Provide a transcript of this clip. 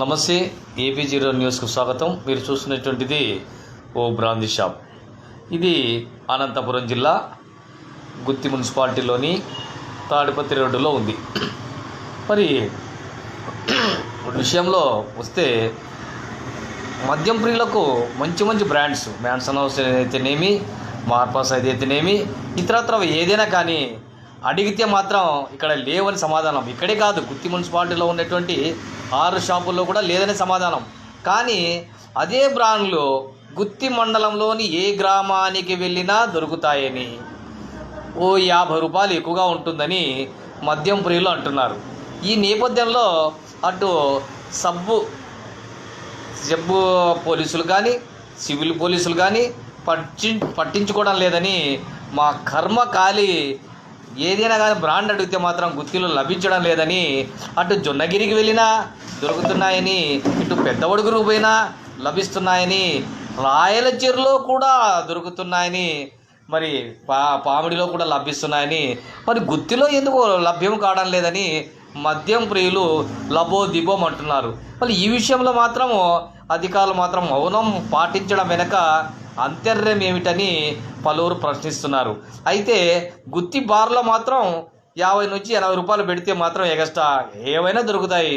నమస్తే AP zero న్యూస్కు స్వాగతం. మీరు చూస్తున్నటువంటిది ఓ బ్రాందీ షాప్. ఇది అనంతపురం జిల్లా గుత్తి మున్సిపాలిటీలోని తాడిపత్రి రోడ్డులో ఉంది. మరి విషయంలో వస్తే మద్యం ప్రియులకు మంచి మంచి బ్రాండ్స్ మ్యాన్సన్ హౌస్ అయితేనేమి మార్పాస్ అయితేనేమి ఇతరత్ర ఏదైనా కానీ అడిగితే మాత్రం ఇక్కడ లేవని సమాధానం. ఇక్కడే కాదు గుత్తి మున్సిపాలిటీలో ఉన్నటువంటి ఆరు షాపుల్లో కూడా లేదని సమాధానం. కానీ అదే బ్రాండ్లు గుత్తి మండలంలోని ఏ గ్రామానికి వెళ్ళినా దొరుకుతాయని ఓ యాభై రూపాయలు ఎక్కువగా ఉంటుందని మద్యం ప్రియులు అంటున్నారు. ఈ నేపథ్యంలో అటు సబ్బు జబ్బు పోలీసులు కానీ సివిల్ పోలీసులు కానీ పట్టి పట్టించుకోవడం లేదని మా కర్మకాలి ఏదైనా కానీ బ్రాండ్ అడిగితే మాత్రం గుత్తిలో లభించడం లేదని అటు జొన్నగిరికి వెళ్ళినా దొరుకుతున్నాయని ఇటు పెద్దవడుగురు పోయినా లభిస్తున్నాయని రాయల చెరులో కూడా దొరుకుతున్నాయని మరి పా పామిడిలో కూడా లభిస్తున్నాయని మరి గుత్తిలో ఎందుకు లభ్యం కావడం లేదని మద్యం ప్రియులు లబో దిబోం అంటున్నారు. మళ్ళీ ఈ విషయంలో మాత్రము అధికారులు మాత్రం మౌనం పాటించడం వెనక అంతర్యం ఏమిటని పలువురు ప్రశ్నిస్తున్నారు. అయితే గుత్తి బార్లో మాత్రం యాభై నుంచి ఎనభై రూపాయలు పెడితే మాత్రం ఎగస్ట్రా ఏవైనా దొరుకుతాయి.